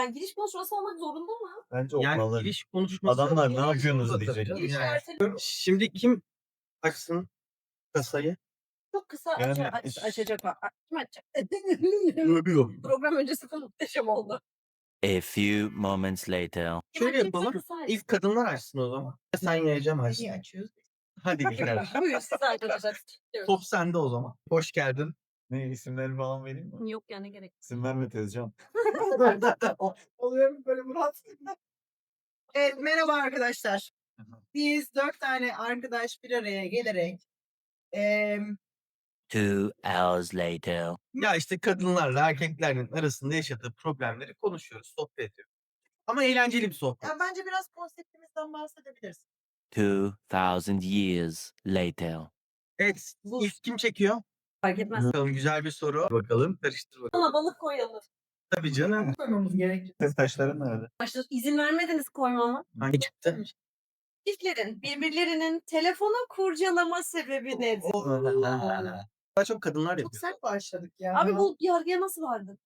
Yani giriş konuşması olmak zorunda mı? Bence Yani olmalı. giriş konuşması. Adamlar ne yapıyorsunuz diyecek. Giriş yani. Şimdi kim açsın kasayı? Çok kısa Yani aç, açacak. var. Kim açacak? Program öncesi de muhteşem oldu. A few moments later. Kim Şöyle açacaksa yapalım. kısa aç. İlk kadınlar açsın o zaman. Sen yayacağım açsın. Açıyoruz? Hadi gidelim. Buyur siz arkadaşlar. Top sende o zaman. Hoş geldin. Ne isimleri falan vereyim mi? Yok yani gerek. İsim verme Tezcan. Oluyor mu böyle Murat? evet merhaba arkadaşlar. Biz dört tane arkadaş bir araya gelerek eee Two hours later. Ya işte kadınlarla erkeklerin arasında yaşadığı problemleri konuşuyoruz, sohbet ediyoruz. Ama eğlenceli bir sohbet. ya bence biraz konseptimizden bahsedebiliriz. Two thousand years later. Evet, ilk kim çekiyor? Fark etmez. Bakalım güzel bir soru. Bakalım, karıştır bakalım. Sana balık koyalım. Tabii canım. Koymamız gerekiyor. Ses taşların nerede? Başta izin vermediniz koymama. Hangi çıktı? Çiftlerin birbirlerinin telefonu kurcalama sebebi nedir? Daha çok kadınlar Çok yapıyor. sert başladık ya. Abi bu yargıya nasıl vardın?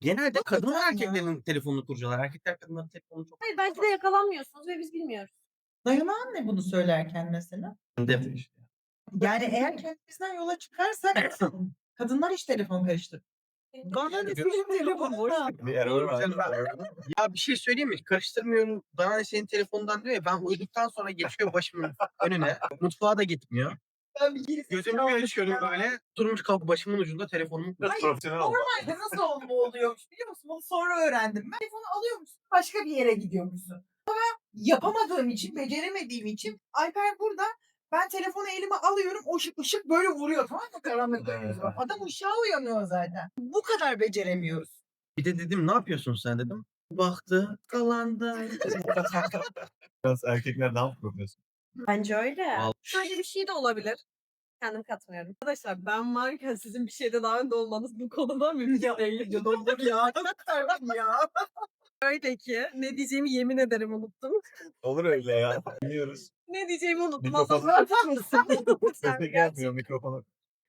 Genelde kadınlar Hakikaten erkeklerin telefonunu kurcalar. Erkekler kadınların telefonunu çok Hayır belki de yakalanmıyorsunuz ve biz bilmiyoruz. Dayanağın ne bunu söylerken mesela? Hem Yani eğer kendimizden yola çıkarsak kadınlar hiç telefon karıştır. Bana ne senin telefonun Ya bir şey söyleyeyim mi? Karıştırmıyorum. Bana ne senin telefondan diyor ya ben uyuduktan sonra geçiyor başımın önüne. Mutfağa da gitmiyor. Ben bir gerisi Gözümü bir açıyorum böyle. Durmuş kalk başımın ucunda telefonumu. Biraz Hayır, profesyonel oldu. Normalde nasıl olma oluyormuş biliyor musun? Bunu sonra öğrendim. Ben telefonu alıyormuşsun başka bir yere gidiyormuşsun. Ama yapamadığım için, beceremediğim için Alper burada ben telefonu elime alıyorum o ışık, ışık böyle vuruyor tamam mı karanlıkta Evet. Adam ışığa uyanıyor zaten. Bu kadar beceremiyoruz. Bir de dedim ne yapıyorsun sen dedim. Baktı kalandı. Biraz erkekler mı profesyonel? Bence öyle. Al. Şöyle bir şey de olabilir. Kendim katmıyorum. Arkadaşlar ben varken sizin bir şeyde daha önde olmanız bu konuda mümkün değil. Olur ya. Ya. Öyle ki ne diyeceğimi yemin ederim unuttum. Olur öyle ya. Biliyoruz. Ne diyeceğimi unuttum. Mikrofon- atar mısın? Sesle gelmiyor mikrofonu.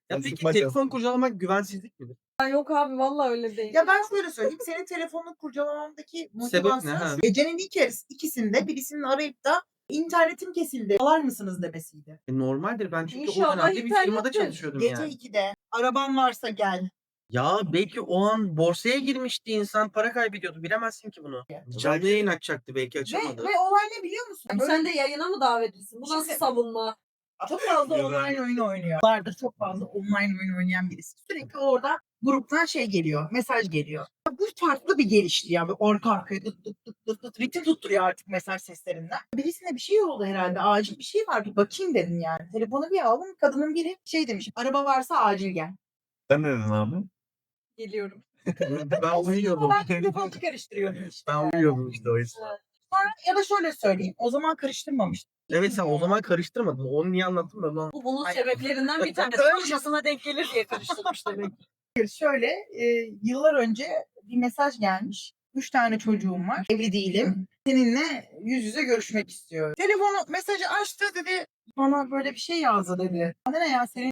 Ya peki telefon kurcalamak güvensizlik midir? Yok abi vallahi öyle değil. Ya ben şöyle söyleyeyim. Senin telefonunu kurcalamamdaki motivasyon ha? gecenin ilk yarısı ikisinde birisinin arayıp da internetim kesildi. Alar mısınız demesiydi. E, normaldir ben çünkü İnşallah o dönemde bir firmada çalışıyordum Gece yani. 2'de araban varsa gel. Ya belki o an borsaya girmişti insan para kaybediyordu bilemezsin ki bunu. Canlı yayın açacaktı belki Ve, açamadı. ve olay ne biliyor musun? Böyle sen de yayına mı davetlisin? Bu nasıl Şimdi- savunma? çok fazla Güzel. online oyun oynuyor. Vardır çok fazla online oyun oynayan birisi. Sürekli orada gruptan şey geliyor, mesaj geliyor. Bu farklı bir gelişti ya. Böyle arka arkaya dıt dıt dıt dıt dıt ritim tutturuyor artık mesaj seslerinden. Birisine bir şey oldu herhalde. Acil bir şey var. Bir bakayım dedim yani. Telefonu bir aldım. Kadının biri şey demiş. Araba varsa acil gel. Sen ne dedin abi? Geliyorum. ben uyuyordum. Ben telefonu karıştırıyorum işte. ben uyuyordum işte o yüzden. Sonra ya da şöyle söyleyeyim. O zaman karıştırmamıştım. Evet sen o zaman karıştırmadın. Onu niye anlattın da lan. Bu bunun sebeplerinden bir tanesi. Başkasına denk gelir diye karıştırmış demek. Şöyle e, yıllar önce bir mesaj gelmiş. Üç tane çocuğum var. Evli değilim. Seninle yüz yüze görüşmek istiyor. Telefonu mesajı açtı dedi. Bana böyle bir şey yazdı dedi. Bana ne ya senin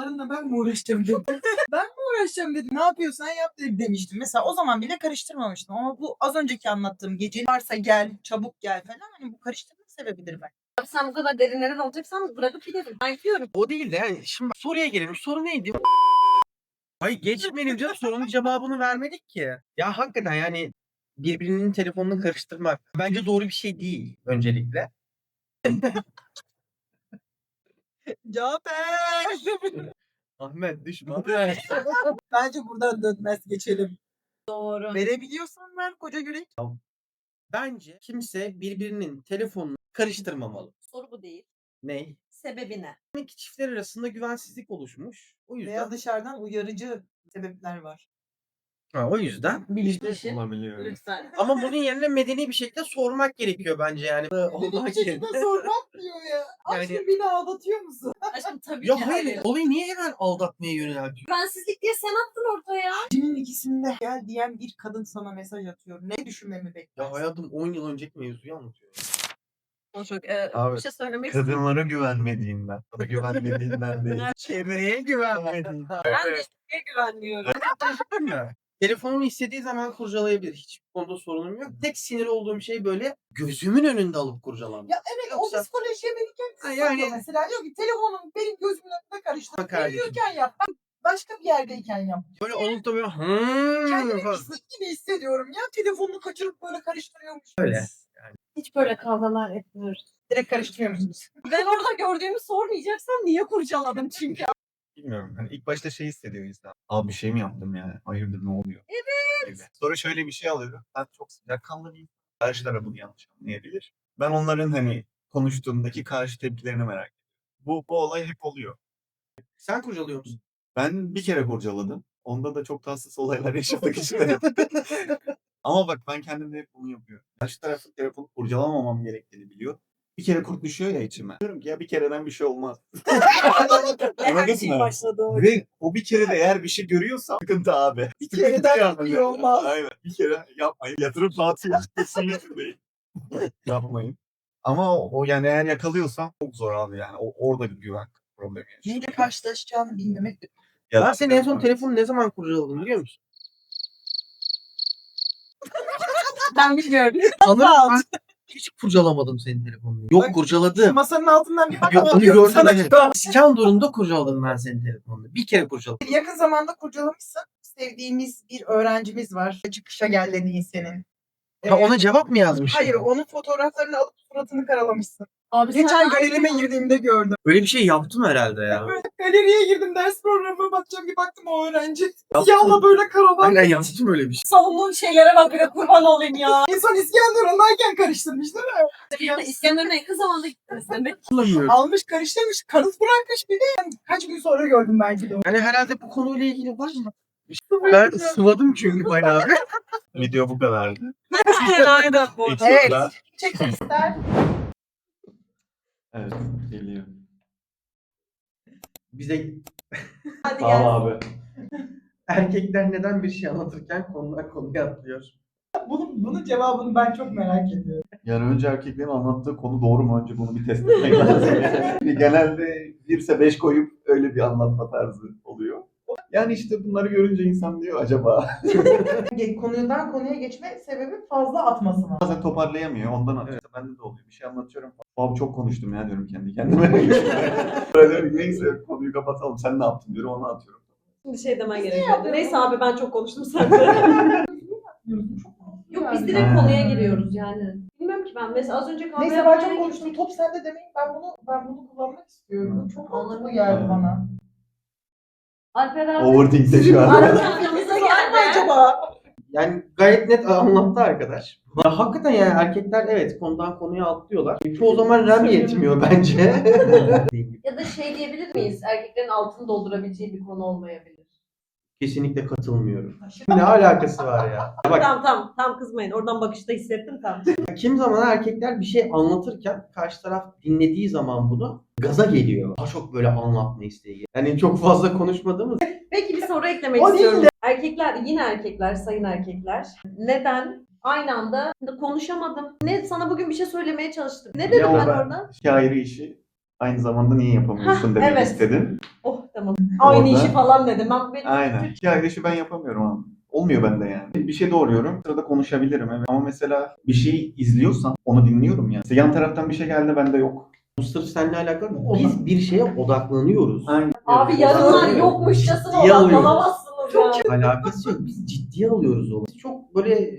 larınla ben mi uğraşacağım dedi. ben mi uğraşacağım dedi. Ne yapıyorsan yap dedi demiştim. Mesela o zaman bile karıştırmamıştım. Ama bu az önceki anlattığım gece varsa gel, çabuk gel falan. Hani bu karıştırma sebebidir ben. Abi sen bu kadar derinlere dalacaksan bırakıp gidelim. Ben gidiyorum. O değil de yani şimdi soruya gelelim. Soru neydi? Ay geçmeyelim canım sorunun cevabını vermedik ki. Ya hakikaten yani birbirinin telefonunu karıştırmak bence doğru bir şey değil öncelikle. Cafer! Ahmet düşman. Bence buradan dönmez geçelim. Doğru. Verebiliyorsan ver koca yürek. Bence kimse birbirinin telefonunu karıştırmamalı. Soru bu değil. Ney? Sebebi ne? İki çiftler arasında güvensizlik oluşmuş. O yüzden Veya dışarıdan uyarıcı sebepler var. Ha, o yüzden Bilinçli. Olabiliyor. Lütfen. ama bunun yerine medeni bir şekilde sormak gerekiyor bence yani. Allah yerine. sormak diyor ya. Aşkım Yani- beni aldatıyor musun? Aşkım tabii Ya ki hayır olayı niye hemen aldatmaya yöneltiyor? Güvensizlik diye sen attın ortaya. Gecenin ikisinde gel diyen bir kadın sana mesaj atıyor. Ne düşünmemi Ya beklersin? hayatım 10 yıl önceki mevzuyu anlatıyor. Çok e, Abi, bir şey söylemek istiyorum. Kadınlara güvenmediğinden. Sana güvenmediğinden değil. Çevreye güvenmediğinden. Ben de hiçbir güvenmiyorum. Telefonumu istediği zaman kurcalayabilir. Hiçbir konuda sorunum yok. Tek sinir olduğum şey böyle gözümün önünde alıp kurcalamak. Ya evet o Yoksa- psikolojiye beni Ha, kendisi yani- yani... mesela. Diyor ki telefonun benim gözümün önünde karıştı. Bak kardeşim. Yürürken yap. Ben başka bir yerdeyken yap. Böyle olup da böyle hmm Kendimi falan. pislik gibi hissediyorum ya. Telefonunu kaçırıp böyle karıştırıyormuş. Öyle. Hiç böyle kavgalar etmiyoruz. Direkt karıştırıyor musunuz? Ben orada gördüğümü sormayacaksan niye kurcaladım çünkü? Bilmiyorum. Hani ilk başta şey hissediyor insan. Abi bir şey mi yaptım yani? Hayırdır ne oluyor? Evet. Sonra şöyle bir şey alıyorum. Ben çok sıcakkanlı bir. Karşı taraf bunu yanlış anlayabilir. Ben onların hani konuştuğumdaki karşı tepkilerini merak ediyorum. Bu, bu olay hep oluyor. Sen kurcalıyor musun? Ben bir kere kurcaladım. Onda da çok tatsız olaylar yaşadık işte. Ama bak ben kendim de hep bunu yapıyorum. Karşı tarafın telefonu kurcalamamam gerektiğini biliyor. Bir kere kurt düşüyor ya içime. Diyorum ki ya bir kereden bir şey olmaz. Anladın mı? başladı o. Ve o bir kere de eğer bir şey görüyorsam sıkıntı abi. Bir kereden yani. bir şey olmaz. Aynen. Bir kere yapmayın. Yatırım saati kesinlikle değil. yapmayın. Ama o, o yani eğer yakalıyorsam çok zor abi yani. O, orada bir güven problemi. Neyle karşılaşacağını bilmemek. Ya Ben senin en son telefonu ne zaman kurcaladım biliyor musun? Ben bilmiyorum. Sanırım ben hiç kurcalamadım senin telefonunu. Yok Bak, kurcaladım. Masanın altından bir bak. Yok onu gördüm. evet. İskenderun'da kurcaladım ben senin telefonunu. Bir kere kurcaladım. Yakın zamanda kurcalamışsın. Sevdiğimiz bir öğrencimiz var. Çıkışa gel dediğin senin. Ha, Ee, ona cevap mı yazmış? Hayır onun fotoğraflarını alıp suratını karalamışsın. Abi Geçen galerime girdiğimde gördüm. Öyle bir şey yaptım herhalde ya. Galeriye girdim ders programına bakacağım bir baktım o öğrenci. Siyahla böyle karavan. Aynen yaptım öyle bir şey. savunduğun şeylere bak bir kurban olayım ya. İnsan İskenderun'dayken karıştırmış değil mi? İskenderun'a yakın zamanda gittiniz demek. Hatırlamıyorum. Almış karıştırmış. Kanıt bırakmış bir de. Yani kaç gün sonra gördüm belki de onu. Yani herhalde bu konuyla ilgili var mı? Ben sıvadım çünkü bayağı. Video bu kadardı. Aynen bu. Evet. Çekmek ister. Evet. Geliyor. Bize Hadi gel. abi. erkekler neden bir şey anlatırken konudan konuya atlıyor? Bunun, bunun cevabını ben çok merak ediyorum. Yani önce erkeklerin anlattığı konu doğru mu? Önce bunu bir test etmek lazım. Yani. Genelde birse beş koyup öyle bir anlatma tarzı oluyor. Yani işte bunları görünce insan diyor acaba. Konudan konuya geçme sebebi fazla atmasına. Bazen toparlayamıyor ondan atıyor. Bende de oluyor. Bir şey anlatıyorum. Abi çok konuştum ya diyorum kendi kendime. Böyle neyse konuyu kapatalım. Sen ne yaptın diyorum onu atıyorum. Şimdi şey demen gerekiyordu. Neyse abi ben çok konuştum sen de. Yok biz direkt Ha. konuya giriyoruz yani. Bilmiyorum ki ben mesela az önce kahve Neyse ben yapmaya çok konuştum. Top sende demeyin. Ben bunu ben bunu kullanmak istiyorum. Hı. Çok mantıklı geldi bana. Alper abi. Overthink'te şu an. Aramızda geldi. acaba? Yani gayet net anlattı arkadaş. Ya hakikaten yani erkekler evet konudan konuya atlıyorlar. Çoğu zaman RAM yetmiyor bence. Ya da şey diyebilir miyiz? Erkeklerin altını doldurabileceği bir konu olmayabilir. Kesinlikle katılmıyorum. Ne alakası var ya? Bak Tamam tamam tamam kızmayın. Oradan bakışta hissettim tamam. kim zaman erkekler bir şey anlatırken karşı taraf dinlediği zaman bunu gaza geliyor. Daha çok böyle anlatma isteği. Yani çok fazla konuşmadığımız Peki bir soru eklemek O değil istiyorum. Erkekler, yine erkekler, sayın erkekler. Neden aynı anda konuşamadım? Ne sana bugün bir şey söylemeye çalıştım. Ne dedim Ya ben ben- orada? İki ayrı işi aynı zamanda niye yapamıyorsun demek evet. istedim. Oh tamam. Aynı Orada- işi falan dedim. Ben benim Aynen. İki ayrı işi ben yapamıyorum abi. Olmuyor bende yani. Bir şey doğruyorum. Sırada konuşabilirim evet. Ama mesela bir şey izliyorsam onu dinliyorum yani. Mesela yan taraftan bir şey geldi bende yok. bu sırf seninle alakalı mı? Biz bir şeye odaklanıyoruz. Aynen. Abi yarınlar Evet. yokmuşçasına odaklanamazsınız ya. Alakası yok. Biz ciddiye alıyoruz olayı. Çok böyle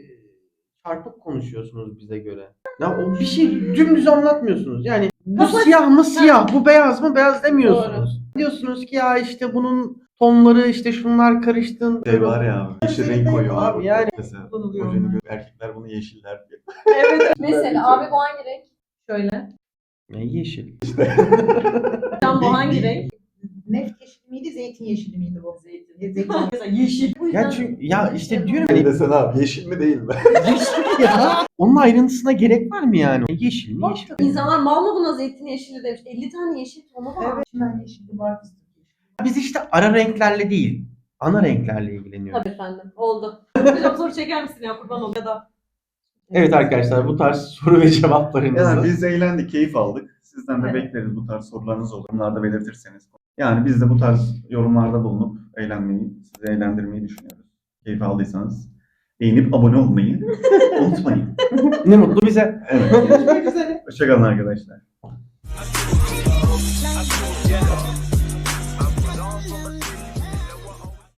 çarpık konuşuyorsunuz bize göre. Ya o bir şey dümdüz anlatmıyorsunuz. Yani bu Kafa- siyah mı siyah, bu beyaz mı beyaz demiyorsunuz. Diyorsunuz ki ya işte bunun tonları işte şunlar karıştın. Şey var ya abi. Yeşil renk koyuyor abi. Abi yani- Mesela Kullanılıyor. erkekler bunu yeşiller diyor. Evet. Mesela abi bu hangi renk? Şöyle. Ne yeşil. Can bu hangi renk? Neft yeşili miydi, zeytin yeşili miydi bu? Zeytin. Zeytin. Mesela yeşil. Bu yüzden- Ya çünkü ya işte diyorum Hani hani desene abi yeşil mi değil mi? yeşil ya. Onun ayrıntısına gerek var mı yani? Yeşil mi yeşil? İnsanlar mal mı buna zeytin yeşili demiş. 50 tane yeşil tonu var. Evet. Çimen yeşili var. Biz işte ara renklerle değil, ana renklerle ilgileniyoruz. Tabii efendim. Oldu. Hocam soru çeker misin ya kurban ol ya da. Evet arkadaşlar bu tarz soru ve cevaplarımızı. Yani biz eğlendik, keyif aldık. Sizden de Evet. bekleriz bu tarz sorularınız olur. Yorumlarda belirtirseniz. Yani biz de bu tarz yorumlarda bulunup eğlenmeyi, sizi eğlendirmeyi düşünüyoruz. keyif aldıysanız beğenip abone olmayı unutmayın. Ne mutlu bize. Evet. Görüşmek üzere. Hoşçakalın arkadaşlar.